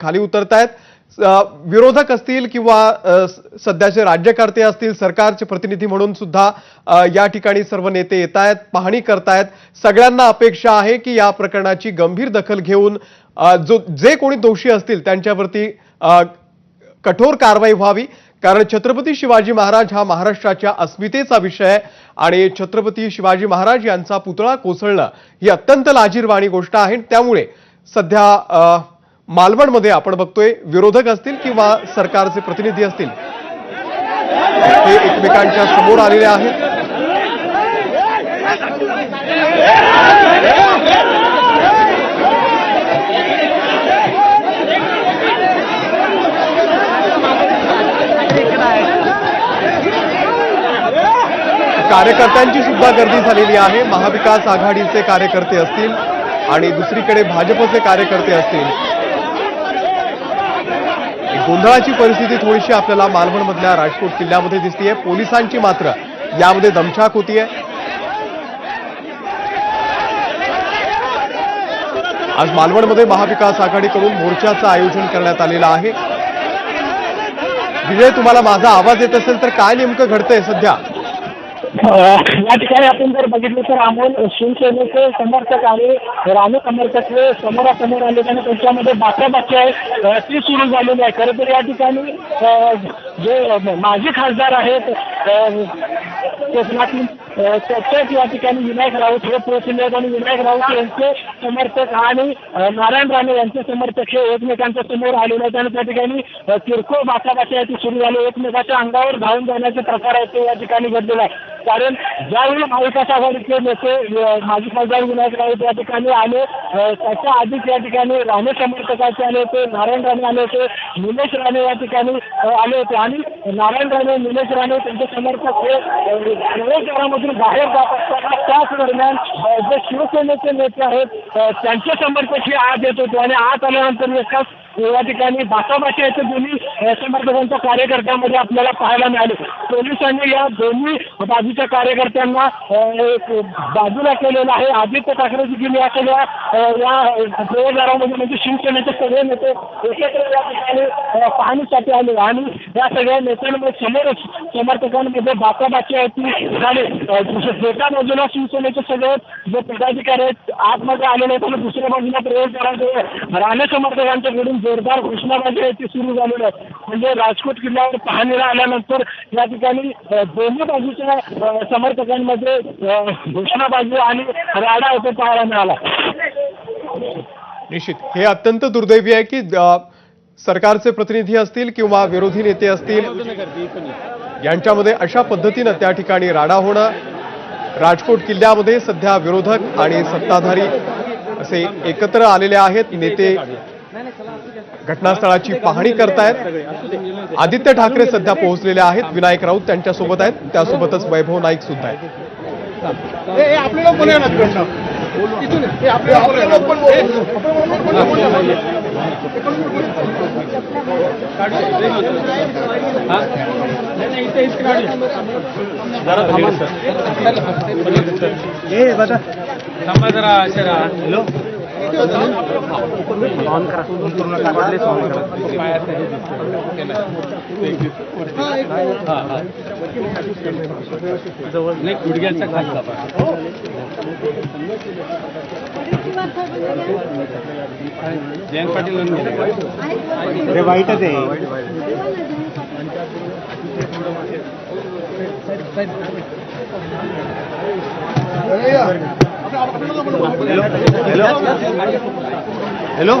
खाली उतरतायत. विरोधक असतील किंवा स- सध्याचे राज्यकर्ते असतील सरकारचे प्रतिनिधी म्हणून सुद्धा या ठिकाणी सर्व नेते येत आहेत पाहणी करतायत. सगळ्यांना अपेक्षा आहे की या प्रकरणाची गंभीर दखल घेऊन जो जे कोणी दोषी असतील त्यांच्यावरती कठोर कारवाई व्हावी. कारण छत्रपती शिवाजी महाराज हा महाराष्ट्राच्या अस्मितेचा विषय आहे आणि छत्रपती शिवाजी महाराज यांचा पुतळा कोसळणं ही अत्यंत लाजीरवाणी गोष्ट आहे. त्यामुळे सध्या मालवणमध्ये आपण बघतोय विरोधक असतील किंवा सरकारचे प्रतिनिधी असतील? हे एकमेकांच्या समोर आलेले आहेत. कार्यकर्त्यांची सुद्धा गर्दी झालेली आहे. महाविकास आघाडीचे कार्यकर्ते असतील आणि दुसरीकडे भाजपचे कार्यकर्ते असतील. गोंधळाची परिस्थिती थोडीशी आपल्याला मालवणमधल्या राजकोट किल्ल्यामध्ये दिसतीये. पोलिसांची मात्र यामध्ये दमछाक होतीये. आज मालवणमध्ये महाविकास आघाडीकडून मोर्चाचं आयोजन करण्यात आलेलं आहे. विजय तुम्हाला माझा आवाज येत असेल तर काय नेमकं घडतंय सध्या? या ठिकाणी आपण जर बघितलं तर अमोल शिवसेनेचे समर्थक आणि राणे समर्थक समोरासमोर आले आणि त्यांच्यामध्ये बाचाबाची आहे. ती सुरू झालेली आहे. खरं तर या ठिकाणी जे माजी खासदार आहेत अ, त्याच्याच या ठिकाणी विनायक राऊत हे पोहोचले आणि विनायक राऊत यांचे समर्थक आणि नारायण राणे यांचे समर्थक हे एकमेकांच्या समोर आलेले आहेत. आणि त्या ठिकाणी किरकोळ बाचाबाची आहे ती सुरू झाली. एकमेकाच्या अंगावर धावून जाण्याचे प्रकार आहेत ते या ठिकाणी घडलेला आहे कारण ज्यावेळी महाविकास आघाडीचे नेते माजी खासदार विनायक राऊत या ठिकाणी आले त्याच्या आधीच या ठिकाणी राणे समर्थकाचे आले होते नारायण राणे आले होते निलेश राणे या ठिकाणी आले होते. आणि नारायण राणे निलेश राणे त्यांचे समर्थक हे मधून बाहेर जात असताना त्याच दरम्यान जे शिवसेनेचे नेते आहेत त्यांच्या त्यांचे समर्थक हे आत येत होते आणि आत आल्यानंतर एकाच या ठिकाणी बाचाबाची याचे दोन्ही समर्थकांच्या कार्यकर्त्यांमध्ये आपल्याला पाहायला मिळाले. पोलिसांनी या दोन्ही बाजूच्या कार्यकर्त्यांना एक बाजूला केलेलं आहे. आदित्य ठाकरे देखील या सगळ्या या प्रयोगदारामध्ये म्हणजे शिवसेनेचे सगळे नेते एकत्र या ठिकाणी पाहणीसाठी आले. आणि या सगळ्या नेत्यांमध्ये समोरच समर्थकांमध्ये बाचाबाची आहे ती झाली एका बाजूला शिवसेनेचे सगळे जे पदाधिकारी आहेत आतमध्ये आलेले आहेत आणि दुसऱ्या बाजूला प्रवेशद्वारामध्ये राणे समर्थकांच्याकडून जोरदार घोषणाबाजी आहे ती सुरू झालेली आहे. म्हणजे राजकोट किल्ल्यावर पाहणीला आल्यानंतर या ठिकाणी दोन्ही बाजूच्या समर्थकांमध्ये घोषणाबाजी आणि राडा इथे पाहायला मिळाला. निश्चित. हे अत्यंत दुर्दैवी आहे की सरकारचे प्रतिनिधी असतील किंवा विरोधी नेते असतील यांच्यामध्ये अशा पद्धतीनं त्या ठिकाणी राडा होणं राजकोट किल्ल्यामध्ये सध्या विरोधक आणि सत्ताधारी असे एकत्र आलेले आहेत नेते घटनास्थळाची पाहणी करतायत. आदित्य ठाकरे सध्या पोहोचलेले आहेत. विनायक राऊत त्यांच्यासोबत आहेत. त्यासोबतच वैभव नाईक सुद्धा आहेत. हे आपले लोक पण येणार तिकडनं. इथून हे आपले आपले वाईटच आहे हे या. आपलं- आपलं लोक पण बोलू. हॅलो